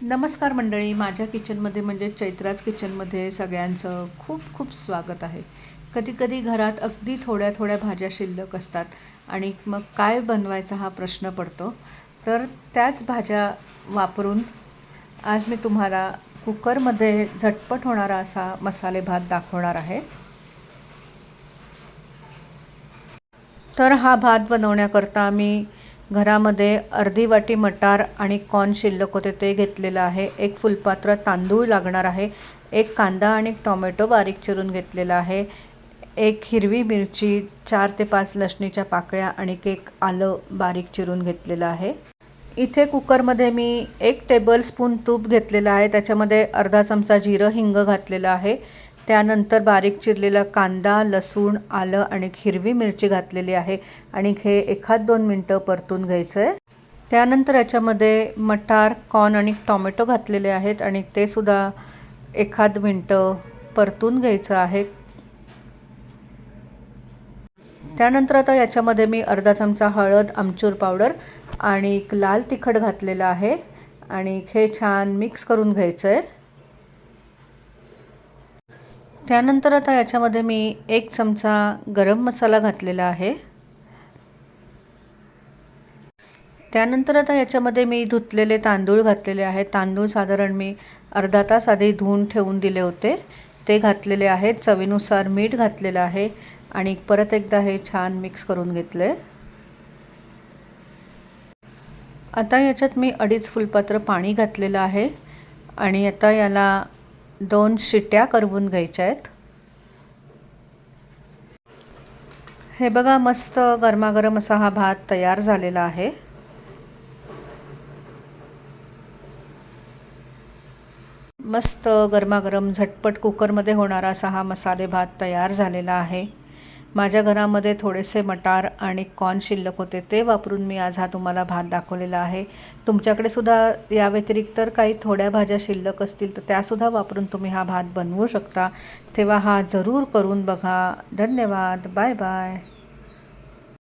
नमस्कार मंडळी माझ्या किचनमध्ये म्हणजे चैत्राज किचनमध्ये सगळ्यांचं खूप खूप स्वागत आहे. कधीकधी घरात अगदी थोड्या थोड्या भाज्या शिल्लक असतात आणि मग काय बनवायचा हा प्रश्न पडतो. तर त्याच भाज्या वापरून आज मी तुम्हाला कुकरमध्ये झटपट होणारा असा मसाले भात दाखवणार आहे. तर हा भात बनवण्याकरता मी घरामध्ये अर्धी वाटी मटार आणि कॉर्न शिल्लक होते ते घेतलेलं आहे. एक फुलपात्र तांदूळ लागणार आहे. एक कांदा आणि टोमॅटो बारीक चिरून घेतलेला आहे. एक हिरवी मिरची चार ते पाच लसणीच्या पाकळ्या आणि एक आलं बारीक चिरून घेतलेलं आहे. इथे कुकरमध्ये मी एक टेबलस्पून तूप घेतलेलं आहे. त्याच्यामध्ये अर्धा चमचा जिरं हिंग घातलेलं आहे. त्यानंतर बारीक चिरलेला कांदा लसूण आलं आणि हिरवी मिरची घातलेली आहे. आणि हे एखाद दोन मिनटं परतून घ्यायचं आहे त्यानंतर याच्यामध्ये मटार कॉर्न आणि टॉमॅटो घातलेले आहेत आणि ते सुद्धा एखाद मिनटं परतून घ्यायचं आहे. त्यानंतर आता याच्यामध्ये मी अर्धा चमचा हळद आमचूर पावडर आणि एक लाल तिखट घातलेलं आहे. आणि हे छान मिक्स करून घ्यायचं आहे त्यानंतर आता याच्यामध्ये मी एक चमचा गरम मसाला घातलेला आहे. त्यानंतर आता याच्यामध्ये मी धुतलेले तांदूळ घातलेले आहेत. तांदूळ साधारण मी अर्धा तास आधी धुवून ठेवून दिले होते. ते घातलेले आहेत. चवीनुसार मीठ घातलेलं आहे आणि परत एकदा हे छान मिक्स करून घेतलं. आहे आता याच्यात मी अडीच फुलपात्र पाणी घातलेलं आहे आणि आता याला दोन शिट्या करवून घ्यायच्या आहेत. हे बघा मस्त गरमागरम असा हा भात तयार झालेला आहे. मस्त गरमागरम झटपट कुकरमध्ये होणारा असा हा मसाले भात तयार झालेला आहे. माझ्या घरामध्ये थोडेसे मटार आणि कॉर्न शिल्लक होते ते वापरून मी आज हा तुम्हाला भात दाखवलेला आहे. तुमच्याकडे सुद्धा या व्यतिरिक्त काही थोड्या भाज्या शिल्लक असतील तर त्यासुद्धा वापरून तुम्ही हा भात बनवू शकता. तेव्हा हा जरूर करून बघा. धन्यवाद. Bye bye.